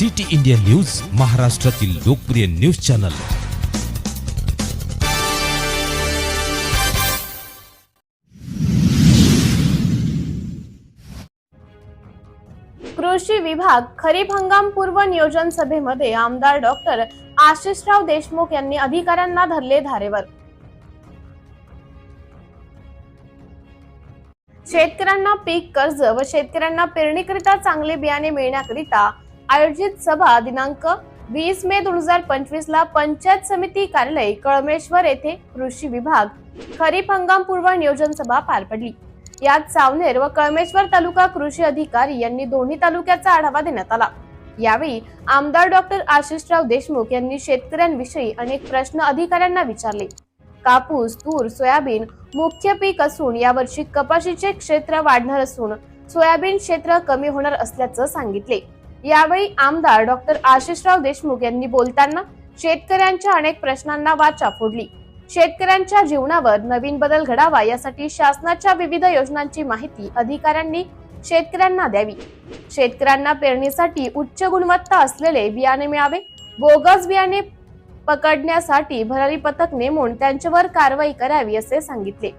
City India news महाराष्ट्रातील लोकप्रिय news channel. कृषी विभाग खरीप हंगाम पूर्व नियोजन सभेमध्ये आमदार डॉक्टर आशिषराव देशमुख यांनी अधिकाऱ्यांना धरले धारेवर. शेतकऱ्यांना पीक कर्ज व शेतकऱ्यांना पेरणीकरिता चांगले बियाणे मिळण्याकरिता आयोजित सभा दिनांक वीस मे दोन हजार पंचवीस ला पंचायत समिती कार्यालय कळमेश्वर येथे कृषी विभाग खरीप हंगाम पूर्व नियोजन सभा पार पडली. यात सावनेर व कळमेश्वर तालुका कृषी अधिकारी यांनी दोन्ही तालुक्याचा आढावा देण्यात आला. यावेळी आमदार डॉक्टर आशिषराव देशमुख यांनी शेतकऱ्यांविषयी अनेक प्रश्न अधिकाऱ्यांना विचारले. कापूस तूर सोयाबीन मुख्य पीक असून यावर्षी कपाशीचे क्षेत्र वाढणार असून सोयाबीन क्षेत्र कमी होणार असल्याचं सांगितले. यावेळी आमदार डॉक्टर आशिषराव देशमुख यांनी बोलताना शेतकऱ्यांच्या अनेक प्रश्नांना वाचा फोडली. शेतकऱ्यांच्या जीवनावर नवीन बदल घडावा यासाठी शासनाच्या विविध योजनांची माहिती अधिकाऱ्यांनी शेतकऱ्यांना द्यावी. शेतकऱ्यांना पेरणीसाठी उच्च गुणवत्ता असलेले बियाणे मिळावे बोगस बियाणे पकडण्यासाठी भरारी पथक नेमून त्यांच्यावर कारवाई करावी असे सांगितले.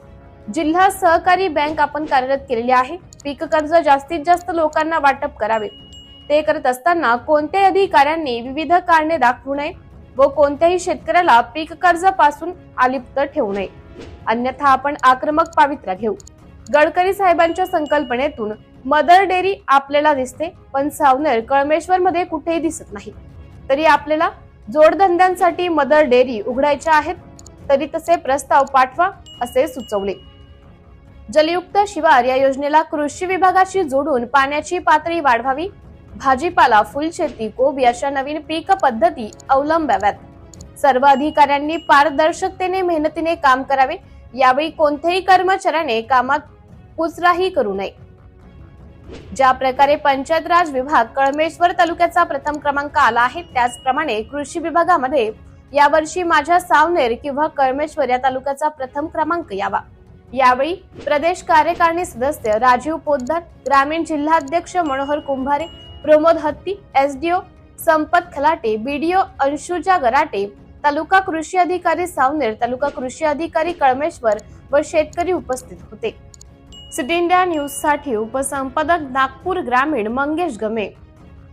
जिल्हा सहकारी बँक आपण कार्यरत केलेली आहे. पीक कर्ज जास्तीत जास्त लोकांना वाटप करावे. ते करत असताना कोणत्याही अधिकाऱ्यांनी विविध कारणे दाखवू नये व कोणत्याही शेतकऱ्याला पीक कर्जपासून अलिप्त ठेवू नये. अन्यथा आपण आक्रमक पावित्र्य घेऊ. गडकरी साहेबांच्या संकल्पनेतून मदर डेअरी आपल्याला दिसते पण सावनेर कळमेश्वर मध्ये कुठेही दिसत नाही. तरी आपल्याला जोडधंद्यांसाठी मदर डेअरी उघडायच्या आहेत तरी तसे प्रस्ताव पाठवा असे सुचवले. जलयुक्त शिवार या योजनेला कृषी विभागाशी जोडून पाण्याची पातळी वाढवावी भाजीपाला फुलशेती कोब अशा नवीन पीक पद्धती अवलंबाव्यात. सर्व अधिकाऱ्यांनी पारदर्शकतेने मेहनतीने काम करावे यावेळी कोणत्याही कर्मचाऱ्याने कामात कुचराही करू नये. ज्या प्रकारे पंचायत राज विभाग कळमेश्वर तालुक्याचा प्रथम क्रमांक आला आहे त्याचप्रमाणे कृषी विभागामध्ये यावर्षी माझ्या सावनेर किंवा कळमेश्वर या तालुक्याचा प्रथम क्रमांक यावा. यावेळी प्रदेश कार्यकारिणी सदस्य राजीव पोद्दार ग्रामीण जिल्हाध्यक्ष मनोहर कुंभारे प्रमोद हत्ती एसडीओ संपत खलाटे बीडीओ अंशुजा गराटे तालुका कृषी अधिकारी सावनेर तालुका कृषी अधिकारी कळमेश्वर व शेतकरी उपस्थित होते. सिटी इंडिया न्यूजसाठी उपसंपादक नागपूर ग्रामीण मंगेश गमे.